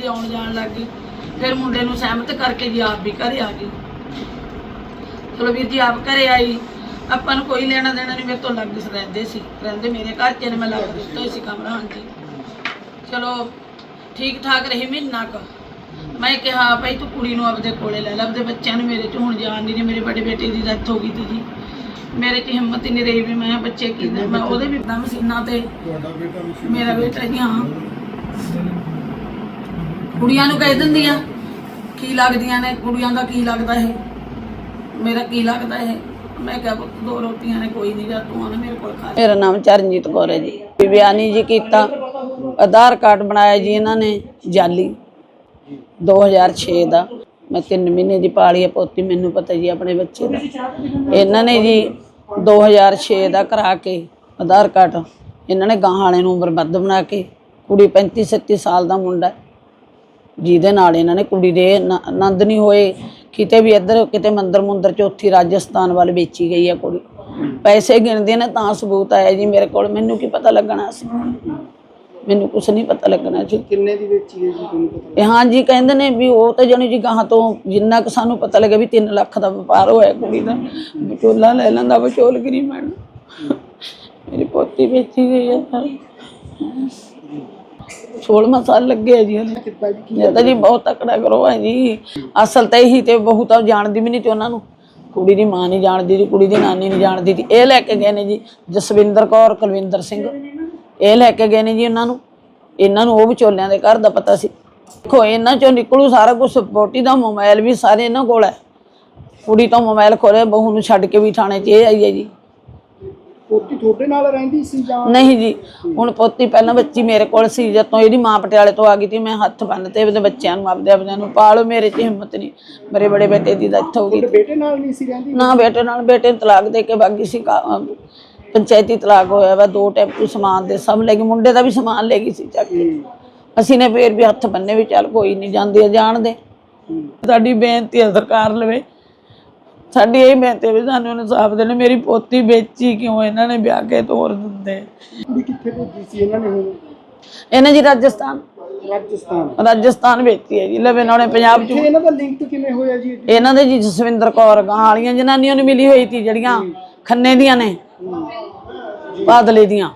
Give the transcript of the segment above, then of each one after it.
ਦੇ ਆਉਣ ਜਾਣ ਲੱਗ ਗਈ। ਫਿਰ ਮੁੰਡੇ ਨੂੰ ਸਹਿਮਤ ਕਰਕੇ ਜੀ ਆਪ ਵੀ ਘਰੇ ਆ ਗਈ। ਚਲੋ ਵੀਰ ਜੀ, ਆਪ ਘਰੇ ਆਈ। ਆਪਾਂ ਨੂੰ ਕੋਈ ਲੈਣਾ ਦੇਣਾ ਨਹੀਂ, ਮੇਰੇ ਤੋਂ ਲੱਗ ਰਹਿੰਦੇ ਸੀ। ਰਹਿੰਦੇ ਮੇਰੇ ਘਰ ਚ ਨੇ ਮੈਂ ਲੱਗ ਦਿੱਤਾ ਸੀ ਕਮਰਾ, ਹਾਂਜੀ। ਚਲੋ ਠੀਕ ਠਾਕ ਰਹੀ ਮਹੀਨਾ ਕੁ। ਮੈਂ ਕਿਹਾ, ਭਾਈ ਤੂੰ ਕੁੜੀ ਨੂੰ ਆਪਦੇ ਕੋਲੇ ਲੈ ਲੈ, ਆਪਦੇ ਬੱਚਿਆਂ ਨੂੰ ਮੇਰੇ ਚ ਹੁਣ ਜਾਣ ਨਹੀਂ, ਮੇਰੇ ਵੱਡੇ ਬੇਟੇ ਦੀ ਡੈਥ ਹੋ ਗਈ ਤੀ ਜੀ ਮੇਰੇ ਚ ਹਿੰਮਤ ਹੀ ਨਹੀਂ ਰਹੀ ਵੀ ਮੈਂ ਬੱਚੇ ਕੀ ਮੈਂ ਉਹਦੇ ਵੀ ਨਾ ਮਸ਼ੀਨਾਂ ਤੇ ਤੁਹਾਡਾ ਵੀ ਮੇਰਾ ਬੇਟਾ ਜੀ ਹਾਂ। ਕੁੜੀਆਂ ਨੂੰ ਕਹਿ ਦਿੰਦੀਆਂ, ਕੀ ਲੱਗਦੀਆਂ ਨੇ, ਕੁੜੀਆਂ ਦਾ ਕੀ ਲੱਗਦਾ ਇਹ? ਮੇਰਾ ਕੀ ਲੱਗਦਾ ਇਹ? ਮੈਂ ਕਿਹਾ ਪੁੱਤ, ਦੋ ਰੋਟੀਆਂ ਨੇ, ਕੋਈ ਨਹੀਂ ਜਾ, ਤੂੰ ਆ ਮੇਰੇ ਕੋਲ ਖਾ ਮੇਰਾ ਨਾਮ ਚਰਨਜੀਤ ਕੌਰ ਹੈ ਜੀ। ਬਿਆਨੀ ਜੀ ਕੀਤਾ, ਆਧਾਰ ਕਾਰਡ ਬਣਾਇਆ ਜੀ ਇਹਨਾਂ ਨੇ, ਜਾਲੀ 2006 ਦਾ। ਮੈਂ 3 ਮਹੀਨੇ ਦੀ ਪਾਲੀ ਹੈ ਪੋਤੀ, ਮੈਨੂੰ ਪਤਾ ਜੀ ਆਪਣੇ ਬੱਚੇ ਦਾ। ਇਹਨਾਂ ਨੇ ਜੀ 2006 ਦਾ ਕਰਾ ਕੇ ਆਧਾਰ ਕਾਰਡ, ਇਹਨਾਂ ਨੇ ਗਾਂ ਵਾਲੇ ਨੂੰ ਬਰਬੱਦ ਬਣਾ ਕੇ, ਕੁੜੀ 35 37 ਸਾਲ ਦਾ ਮੁੰਡਾ ਜਿਹਦੇ ਨਾਲ ਇਹਨਾਂ ਨੇ ਕੁੜੀ ਦੇ ਆਨੰਦ ਨਹੀਂ ਹੋਏ। ਕਿਤੇ ਵੀ ਇੱਧਰ ਕਿਤੇ ਮੰਦਰ ਮੁੰਦਰ ਚੌਥੀ ਰਾਜਸਥਾਨ ਵੱਲ ਵੇਚੀ ਗਈ ਹੈ ਕੁੜੀ। ਪੈਸੇ ਗਿਣਦੇ ਨੇ ਤਾਂ ਸਬੂਤ ਆਇਆ ਜੀ ਮੇਰੇ ਕੋਲ। ਮੈਨੂੰ ਕੀ ਪਤਾ ਲੱਗਣਾ ਸੀ? ਮੈਨੂੰ ਕੁਝ ਨਹੀਂ ਪਤਾ ਲੱਗਣਾ ਸੀ ਕਿੰਨੇ ਦੀ ਵੇਚੀ ਹੈ ਜੀ ਤੁਹਾਨੂੰ ਪਤਾ ਹਾਂ ਜੀ ਕਹਿੰਦੇ ਨੇ ਵੀ ਉਹ ਤਾਂ ਜਾਣੀ ਜੀ ਗਾਹਾਂ ਤੋਂ ਜਿੰਨਾ ਕੁ ਸਾਨੂੰ ਪਤਾ ਲੱਗਾ ਵੀ 3 ਲੱਖ ਦਾ ਵਪਾਰ ਹੋਇਆ ਕੁੜੀ ਦਾ। ਵਿਚੋਲਾ ਲੈ ਲੈਂਦਾ ਵਿਚੋਲਗਰੀ ਮੈਨ ਮੇਰੀ ਪੋਤੀ ਵੇਚੀ ਗਈ ਹੈ ਸਰ 16 ਸਾਲ ਲੱਗੇ ਆ ਜੀ ਉਹਨੇ। ਜੀ ਤਾਂ ਜੀ ਬਹੁਤ ਤਕੜਾ ਕਰੋ ਹੈ ਜੀ। ਅਸਲ ਤਾਂ ਇਹੀ ਤੇ ਬਹੂ ਤਾਂ ਜਾਣਦੀ ਵੀ ਨਹੀਂ ਤੇ ਉਹਨਾਂ ਨੂੰ। ਕੁੜੀ ਦੀ ਮਾਂ ਨਹੀਂ ਜਾਣਦੀ ਜੀ, ਕੁੜੀ ਦੀ ਨਾਨੀ ਨਹੀਂ ਜਾਣਦੀ ਜੀ। ਇਹ ਲੈ ਕੇ ਗਏ ਨੇ ਜੀ ਜਸਵਿੰਦਰ ਕੌਰ, ਕੁਲਵਿੰਦਰ ਸਿੰਘ। ਇਹ ਲੈ ਕੇ ਗਏ ਨੇ ਜੀ ਉਹਨਾਂ ਨੂੰ। ਇਹਨਾਂ ਨੂੰ ਉਹ ਵਿਚੋਲਿਆਂ ਦੇ ਘਰ ਦਾ ਪਤਾ ਸੀ। ਦੇਖੋ, ਇਹਨਾਂ ਚੋਂ ਨਿਕਲੂ ਸਾਰਾ ਕੁਝ ਬੋਟੀ ਦਾ ਮੋਬਾਈਲ ਵੀ ਸਾਰੇ ਇਹਨਾਂ ਕੋਲ ਹੈ। ਕੁੜੀ ਤੋਂ ਮੋਬਾਈਲ ਖੋਲੇ ਬਹੂ ਨੂੰ ਛੱਡ ਕੇ ਵੀ ਥਾਣੇ 'ਚ ਇਹ ਆਈ ਹੈ ਜੀ। ਪੋਤੀ ਤੁਹਾਡੇ ਨਾਲ ਰਹਿੰਦੀ ਸੀ ਜਾਂ ਨਹੀਂ ਜੀ ਹੁਣ ਪੋਤੀ ਪਹਿਲਾਂ ਬੱਚੀ ਮੇਰੇ ਕੋਲ ਸੀ ਜਦੋਂ ਇਹਦੀ ਮਾਂ ਪਟਿਆਲੇ ਤੋਂ ਆ ਗਈ ਸੀ ਮੈਂ ਹੱਥ ਬੰਨ ਤੇ ਉਹਦੇ ਬੱਚਿਆਂ ਨੂੰ ਆਪਦੇ ਆਪਦਿਆਂ ਨੂੰ ਪਾਲੋ ਮੇਰੇ 'ਚ ਹਿੰਮਤ ਨਹੀਂ। ਮੇਰੇ ਬੜੇ ਬੇਟੇ ਦੀ ਡੈਥ ਹੋ ਗਈ। ਤੁਹਾਡੇ ਬੇਟੇ ਨਾਲ ਨਹੀਂ ਸੀ ਰਹਿੰਦੀ? ਨਾ ਬੇਟੇ ਨਾਲ ਬੇਟੇ ਨੂੰ ਤਲਾਕ ਦੇ ਕੇ ਬਾਗੀ ਸੀ ਕਾ- ਪੰਚਾਇਤੀ ਤਲਾਕ ਹੋਇਆ ਵਾ ਦੋ ਟੈਂਪੂ ਸਮਾਨ ਦੇ ਸਭ ਲੈ ਗਈ ਮੁੰਡੇ ਦਾ ਵੀ ਸਮਾਨ ਲੈ ਗਈ ਸੀ ਚੱਕ ਕੇ। ਹੂੰ, ਅਸੀਂ ਨੇ ਫੇਰ ਵੀ ਹੱਥ ਬੰਨੇ ਵੀ ਚੱਲ ਕੋਈ ਨਹੀਂ ਜਾਂਦੀ ਆ ਜਾਣ ਦੇ ਹੂੰ। ਸਾਡੀ ਬੇਨਤੀ ਹੈ ਸਰਕਾਰ ਲਵੇ। ਸਾਡੀ ਇਹ ਬੇਨਤੀ ਹੈ ਵੀ ਸਾਨੂੰ ਇਨਸਾਫ ਦੇਣ। ਮੇਰੀ ਪੋਤੀ ਵੇਚੀ ਕਿਉਂ? ਇਹਨਾਂ ਨੇ ਵਿਆਹ ਕੇ ਤੋਰ ਦਿੰਦੇ। ਕੁੜੀ ਕਿੱਥੇ ਭੇਜੀ ਸੀ ਇਹਨਾਂ ਨੇ ਹੁਣ? ਇਹਨੇ ਜੀ ਰਾਜਸਥਾਨ। ਰਾਜਸਥਾਨ। ਰਾਜਸਥਾਨ ਵੇਚੀ ਹੈ ਜੀ। ਲਵੇ ਨਾਲੇ ਪੰਜਾਬ ਚ ਤੇ ਇਹਨਾਂ ਦਾ ਲਿੰਕ ਕਿਵੇਂ ਹੋਇਆ ਜੀ? ਇਹਨਾਂ ਦੇ ਜੀ ਜਸਵਿੰਦਰ ਕੌਰ ਗਾਂ ਵਾਲੀਆਂ ਜਨਾਨੀਆਂ ਨੂੰ ਮਿਲੀ ਹੋਈ ਸੀ ਜਿਹੜੀਆਂ ਖੰਨੇ ਦੀਆਂ ਨੇ। ਬਾਦਲੇ ਦੀਆਂ।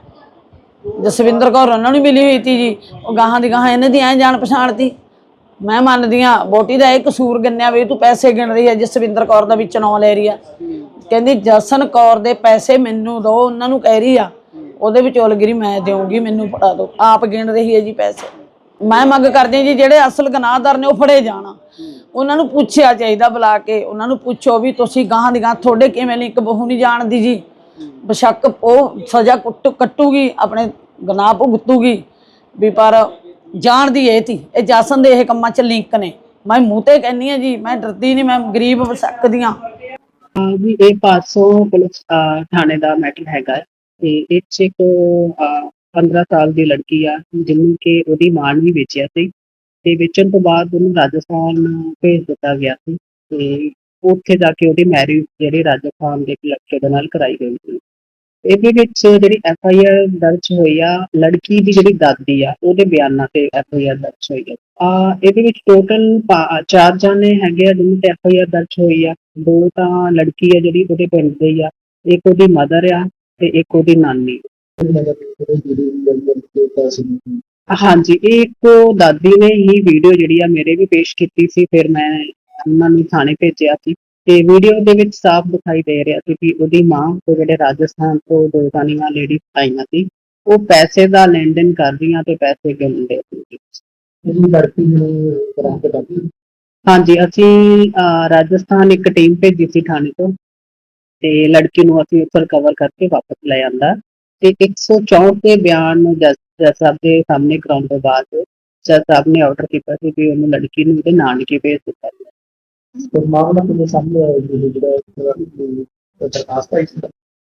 ਜਸਵਿੰਦਰ ਕੌਰ ਉਹਨਾਂ ਨੂੰ ਮਿਲੀ ਹੋਈ ਸੀ ਜੀ। ਉਹ ਗਾਹਾਂ ਦੀ ਗਾਹਾਂ ਇਹਨਾਂ ਦੀ ਐ ਜਾਣ ਪਛਾਣ ਤੀ। ਮੈਂ ਮੰਨਦੀ ਆ ਬੋਟੀ ਦਾ ਇਹ ਕਸੂਰ ਗੰਨਿਆ ਵੀ ਤੂੰ ਪੈਸੇ ਗਿਣ ਰਹੀ ਹੈ, ਜਸਵਿੰਦਰ ਕੌਰ ਦਾ ਵਿੱਚ ਨਾਂ ਲੈ ਰਹੀ ਆ। ਕਹਿੰਦੀ, ਜਸਨ ਕੌਰ ਦੇ ਪੈਸੇ ਮੈਨੂੰ ਦੋ, ਉਹਨਾਂ ਨੂੰ ਕਹਿ ਰਹੀ ਆ। ਉਹਦੇ ਵਿਚੋਲਗਿਰੀ ਮੈਂ ਦੇਵਾਂਗੀ ਮੈਨੂੰ ਫੜਾ ਦਿਓ ਆਪ ਗਿਣ ਰਹੀ ਹੈ ਜੀ ਪੈਸੇ। ਮੈਂ ਮੰਗ ਕਰਦੀ ਹਾਂ ਜੀ, ਜਿਹੜੇ ਅਸਲ ਗੁਨਾਹਦਾਰ ਨੇ ਉਹ ਫੜੇ ਜਾਣ। ਉਹਨਾਂ ਨੂੰ ਪੁੱਛਿਆ ਚਾਹੀਦਾ ਬੁਲਾ ਕੇ। ਉਹਨਾਂ ਨੂੰ ਪੁੱਛੋ ਵੀ ਤੁਸੀਂ ਗਾਹਾਂ ਦੀ ਗਾਹਾਂ ਤੁਹਾਡੇ ਕਿਵੇਂ ਲਿੰਕ ਬਹੂ ਨਹੀਂ ਜਾਣਦੀ ਜੀ? ਬੇਸ਼ੱਕ ਉਹ ਸਜ਼ਾ ਕੁੱਟ ਕੱਟੂਗੀ ਆਪਣੇ ਗਨਾਹ ਭੁਗਤੂਗੀ। ਵੀ ਪਰ ਜਾਣਦੀ ਇਹ ਤੀ ਇਹ ਜਾਸਨ ਦੇ ਇਹ ਕੰਮਾਂ 'ਚ ਲਿੰਕ ਨੇ। ਮੈਂ ਮੂੰਹ ਤੇ ਕਹਿੰਨੀ ਆ ਜੀ, ਮੈਂ ਡਰਦੀ ਨਹੀਂ, ਮੈਂ ਗਰੀਬ ਸਕਦੀ ਹਾਂ ਜੀ, ਇਹ ਪਾਸੋਂ ਪੁਲਿਸ ਥਾਣੇ ਦਾ ਮੈਟਰ ਹੈਗਾ ਤੇ ਇਹ 'ਚ ਇੱਕ 15 ਸਾਲ ਦੀ ਲੜਕੀ ਆ ਜਿਹਨੂੰ ਕਿ ਉਹਦੀ ਮਾਂ ਵੀ ਵੇਚਿਆ ਸੀ। ਤੇ ਵੇਚਣ ਤੋਂ ਬਾਅਦ ਉਹਨੂੰ ਰਾਜਸਥਾਨ ਭੇਜ ਦਿੱਤਾ ਗਿਆ ਸੀ। ਤੇ ਉੱਥੇ ਜਾ ਕੇ ਉਹਦੀ ਮੈਰਿਜ ਜਿਹੜੀ ਰਾਜਸਥਾਨ ਦੇ ਇੱਕ ਲੜਕੇ ਦੇ ਨਾਲ ਕਰਾਈ ਗਈ ਸੀ। ਇਹਦੇ ਵਿੱਚ ਜਿਹੜੀ ਐਫ ਆਈ ਆਰ ਦਰਜ ਹੋਈ ਆ, ਲੜਕੀ ਦੀ ਜਿਹੜੀ ਦਾਦੀ ਆ, ਉਹਦੇ ਬਿਆਨਾਂ ਤੇ ਐਫ ਆਈ ਆਰ ਦਰਜ ਹੋਈ ਆ। ਆ, ਇਹਦੇ ਵਿੱਚ ਟੋਟਲ ਚਾਰ ਜਾਣੇ ਹੈਗੇ ਆ ਜਿਹਨਾਂ ਤੇ ਐਫ ਆਈ ਆਰ ਦਰਜ ਹੋਈ ਆ। ਦੋ ਤਾਂ ਲੜਕੀ ਆ ਜਿਹੜੀ, ਉਹਦੇ ਪਿੰਡ ਦੀ ਆ। ਇੱਕ ਉਹਦੀ ਮਦਰ ਆ ਤੇ ਇੱਕ ਉਹਦੀ ਨਾਨੀ। ਹਾਂਜੀ ਇਹ ਇੱਕ ਦਾਦੀ ਨੇ ਹੀ ਵੀਡੀਓ ਜਿਹੜੀ ਆ ਮੇਰੇ ਵੀ ਪੇਸ਼ ਕੀਤੀ ਸੀ, ਫਿਰ ਮੈਂ ਉਹਨਾਂ ਨੂੰ ਥਾਣੇ ਭੇਜਿਆ ਸੀ। ਤੇ ਵੀਡੀਓ ਦੇ ਵਿੱਚ ਸਾਫ਼ ਦਿਖਾਈ ਦੇ ਰਿਹਾ ਸੀ ਕਿ ਉਹਦੀ ਮਾਂ ਤੇ ਜਿਹੜੇ ਰਾਜਸਥਾਨ ਤੋਂ ਦੋ ਜਾਨੀਆਂ ਲੇਡੀਜ਼ ਆਈਆਂ ਸੀ ਉਹ ਪੈਸੇ ਦਾ ਲੈਣ ਦੇਣ ਕਰ ਰਹੀਆਂ ਤੇ ਪੈਸੇ ਗਿਣਦੇ ਸੀ। ਇਹ ਲੜਕੀ ਨੂੰ ਕਰ ਲਈ ਹਾਂਜੀ ਅਸੀਂ ਰਾਜਸਥਾਨ ਇੱਕ ਟੀਮ ਭੇਜੀ ਸੀ ਥਾਣੇ ਤੋਂ ਤੇ ਲੜਕੀ ਨੂੰ ਅਸੀਂ ਉੱਪਰ ਕਵਰ ਕਰਕੇ ਵਾਪਸ ਲੈ ਆਂਦਾ ਤੇ 164 ਦੇ ਬਿਆਨ ਜੱਜ ਜੱਜ ਸਾਹਿਬ ਦੇ ਸਾਹਮਣੇ ਕਰਾਉਣ ਤੋਂ ਬਾਅਦ ਜੱਜ ਸਾਹਿਬ ਨੇ ਆਰਡਰ ਕੀਤਾ ਸੀ ਕਿ ਉਹਨੂੰ ਲੜਕੀ ਨੂੰ ਉਹਦੇ ਨਾਨਕੇ ਭੇਜ ਦਿੱਤਾ ਜਾਵੇ ਤੇ ਮਾਮਲਾ ਕਿਵੇਂ ਸਾਹਮਣੇ ਆਇਆ ਜੀ ਜਿਹੜਾ ਦਰਖਾਸਤ ਆਈ ਸੀ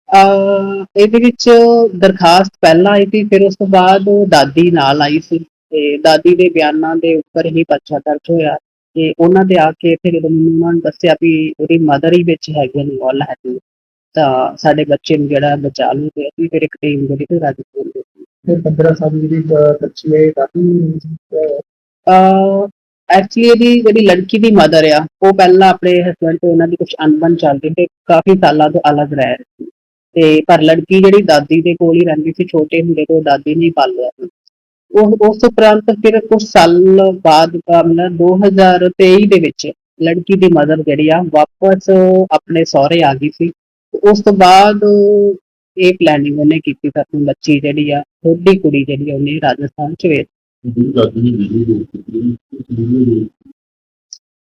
ਅਹ ਇਹਦੇ ਵਿੱਚ ਦਰਖਾਸਤ ਪਹਿਲਾਂ ਆਈ ਸੀ ਫਿਰ ਉਸ ਤੋਂ ਬਾਅਦ ਦਾਦੀ ਨਾਲ ਆਈ ਸੀ। ਤੇ ਦਾਦੀ ਦੇ ਬਿਆਨਾਂ ਦੇ ਉੱਪਰ ਹੀ ਪਰਚਾ ਦਰਜ ਹੋਇਆ। ਤੇ ਉਹਨਾਂ ਦੇ ਆ ਕੇ ਫਿਰ ਜਦੋਂ ਮੈਨੂੰ ਉਹਨਾਂ ਨੇ ਦੱਸਿਆ ਵੀ ਉਹਦੀ ਮਦਰ ਹੀ ਵਿੱਚ ਹੈਗੇ ਨੇ ਉਹ ਹੈ ਤਾਂ ਸਾਡੇ ਬੱਚੇ ਨੂੰ ਜਿਹੜਾ ਬਚਾ ਲੂ ਤੇ ਅਸੀਂ ਫਿਰ ਇੱਕ ਟੀਮ ਜਿਹੜੀ ਤੇ ਰਾਜਸਥਾਨ ਦੇ ਫਿਰ 15 ਸਾਲ ਦੀ ਜਿਹੜੀ ਬੱਚੀ ਹੈ ਕਾਫੀ ਐਕਚੁਅਲੀ ਇਹਦੀ ਜਿਹੜੀ ਲੜਕੀ ਦੀ ਮਦਰ ਆ, ਉਹ ਪਹਿਲਾਂ ਆਪਣੇ ਹਸਬੰਡ ਤੋਂ ਉਹਨਾਂ ਦੀ ਕੁਝ ਅਣਬਣ ਚੱਲਦੀ ਤੇ ਕਾਫੀ ਸਾਲਾਂ ਤੋਂ ਅਲੱਗ ਰਹਿ ਰਹੀ ਸੀ। ਤੇ ਪਰ ਲੜਕੀ ਜਿਹੜੀ ਦਾਦੀ ਦੇ ਕੋਲ ਹੀ ਰਹਿੰਦੀ ਸੀ, ਛੋਟੇ ਹੁੰਦੇ ਤੋਂ ਦਾਦੀ ਨੇ ਪਾਲਿਆ ਸੀ। ਉਹ ਉਸ ਉਪਰੰਤ ਫਿਰ ਕੁਝ ਸਾਲ ਬਾਅਦ ਅਹ ਮਤਲਬ 2023 ਦੇ ਵਿੱਚ ਲੜਕੀ ਦੀ ਮਦਰ ਜਿਹੜੀ ਆ, ਵਾਪਸ ਆਪਣੇ ਸਹੁਰੇ ਆ ਗਈ ਸੀ। ਉਸ ਤੋਂ ਬਾਅਦ ਇਹ ਪਲੈਨਿੰਗ ਉਹਨੇ ਕੀਤੀ ਤਾਂ ਆਪਣੀ ਬੱਚੀ ਜਿਹੜੀ ਆ ਛੋਟੀ ਕੁੜੀ ਜਿਹੜੀ ਆ, ਉਹਨੇ ਰਾਜਸਥਾਨ ਚ ਵੇਚ ਜਿਹੜੀ ਦਾਦੀ ਦੀ ਵੀਡੀਓ ਦੇਖੀ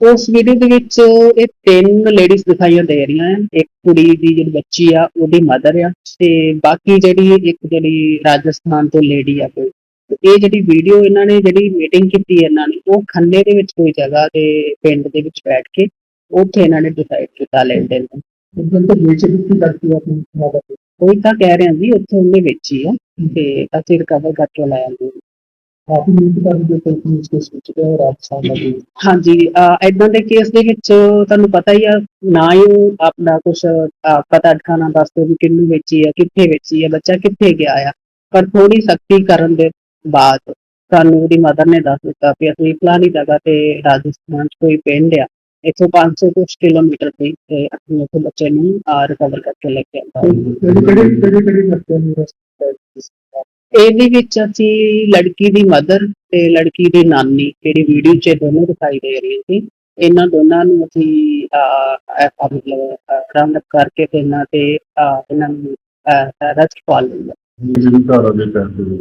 ਉਸ ਵੀਡੀਓ ਦੇ ਵਿੱਚ ਇਹ ਤਿੰਨ ਲੇਡੀਜ਼ ਦਿਖਾਈਆਂ ਦੇ ਰਹੀਆਂ ਹਨ। ਇੱਕ ਕੁੜੀ ਦੀ ਜਿਹੜੀ ਬੱਚੀ ਆ, ਉਹਦੀ ਮਦਰ ਆ ਤੇ ਬਾਕੀ ਜਿਹੜੀ ਇੱਕ ਜਿਹੜੀ ਰਾਜਸਥਾਨ ਤੋਂ ਲੇਡੀ ਆ ਕੋਈ। ਇਹ ਜਿਹੜੀ ਵੀਡੀਓ ਇਹਨਾਂ ਨੇ ਜਿਹੜੀ ਮੀਟਿੰਗ ਕੀਤੀ ਇਹਨਾਂ ਨੇ, ਉਹ ਖੰਨੇ ਦੇ ਵਿੱਚ ਕੋਈ ਜਗ੍ਹਾ ਦੇ ਪਿੰਡ ਦੇ ਵਿੱਚ ਬੈਠ ਕੇ ਉੱਥੇ ਇਹਨਾਂ ਨੇ ਡਿਸਾਈਡ ਕੀਤਾ ਲੈਣ ਦੇਣ ਦਾ ਉਹ ਤਾਂ ਵੇਚ ਦਿੱਤੀ ਕਰਤੀ ਆਪਣੀ ਮਾਤਾ ਕੋਈ ਤਾਂ ਕਹਿ ਰਹੇ ਜੀ ਉੱਥੇ ਉਹਨੇ ਵੇਚੀ ਆ ਤੇ ਅਸੀਂ ਰਿਕਵਰ ਕਰਕੇ ਲੈ ਆਂਦੇ ਕਾਫੀ ਮਿਹਨਤ ਕਰਕੇ ਕੋਈ ਪੁਲਿਸ ਕੇਸ ਵਿੱਚ ਤੇ ਰਾਜਸਥਾਨ ਦਾ ਵੀ ਹਾਂਜੀ ਐਦਾਂ ਦੇ ਕੇਸ ਦੇ ਵਿੱਚ ਤੁਹਾਨੂੰ ਪਤਾ ਹੀ ਆ ਨਾ ਹੀ ਉਹ ਆਪਣਾ ਕੁਝ ਪਤਾ ਠਿਕਾਣਾ ਦੱਸਦੇ ਵੀ ਕਿੰਨੂੰ ਵੇਚੀ ਆ ਕਿੱਥੇ ਵੇਚੀ ਆ ਬੱਚਾ ਕਿੱਥੇ ਗਿਆ ਆ। ਪਰ ਥੋੜੀ ਸਖਤੀ ਕਰਨ ਦੇ ਬਾਅਦ ਸਾਨੂੰ ਉਹਦੀ ਮਦਰ ਨੇ ਦੱਸ ਦਿੱਤਾ ਕਿ ਅਸੀਂ ਫਲਾਣੀ ਜਗ੍ਹਾ ਤੇ ਰਾਜਸਥਾਨ 'ਚ ਕੋਈ ਪਿੰਡ ਆ ਇੱਥੋਂ 500 ਕੁਛ ਕਿਲੋਮੀਟਰ ਤੇ ਤੇ ਅਸੀਂ ਉੱਥੇ ਬੱਚੇ ਨੂੰ ਰਿਕਵਰ ਕਰਕੇ ਲੈ ਕੇ ਆਂਦਾ ਕਿਹੜੀ ਕਿਹੜੀ ਕਿਹੜੀ ਬੱਚਿਆਂ ਨੂੰ ਰਸਤਾ ਇਹਦੇ ਵਿੱਚ ਅਸੀਂ ਲੜਕੀ ਦੀ ਮਦਰ ਤੇ ਲੜਕੀ ਦੀ ਨਾਨੀ ਜਿਹੜੀ ਵੀਡੀਓ 'ਚ ਦੋਨੋਂ ਦਿਖਾਈ ਦੇ ਰਹੀ ਸੀ ਇਹਨਾਂ ਦੋਨਾਂ ਨੂੰ ਅਸੀਂ ਅਹ, ਮਤਲਬ ਰਾਉਂਡ ਅਪ ਕਰਕੇ ਤੇ ਇਹਨਾਂ ਤੇ ਇਹਨਾਂ ਨੂੰ ਰੈਸਟ ਪਾ ਲਿਆ ਜਿਹੜੀ ਧਾਰਾ ਦੇ ਤਹਿਤ ਹੋਈ।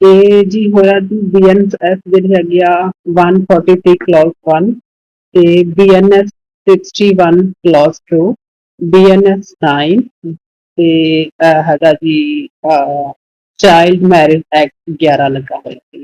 ਇਹ ਜੀ ਹੋਇਆ ਜੀ ਬੀਐਨਐਸ ਜਿਹੜੀ ਹੈਗੀ ਆ 143 ਕਲੌਜ਼ 1 ਤੇ ਬੀਐਨਐਸ 61 ਕਲੌਜ਼ 2 ਬੀਐਨਐਸ 9 ਤੇ ਹੈਗਾ ਜੀ ਚਾਈਲਡ ਮੈਰਿਜ ਐਕਟ 11 ਲੱਗਾ ਹੋਇਆ